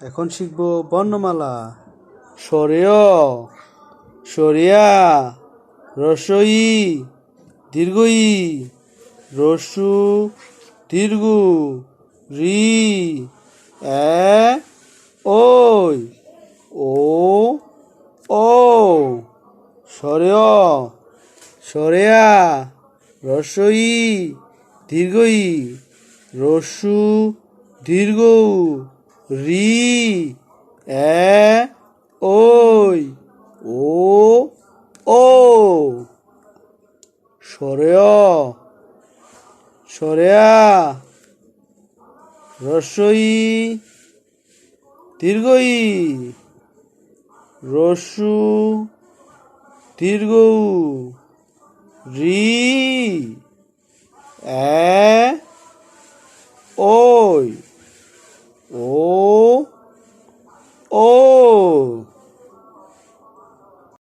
এখন শিখব বর্ণমালা। সরেয়, সরিয়া রসই দীর্ঘই রসু, দীর্ঘ, রি, এ, ওই, ও ও, সরেয়, সরেয়া রসই দীর্ঘই রসু, দীর্ঘ রি এ ওই ও ও। সরেয় সরেয়া রসই দীর্ঘই রসু দীর্ঘ রি এ ওই। ও ও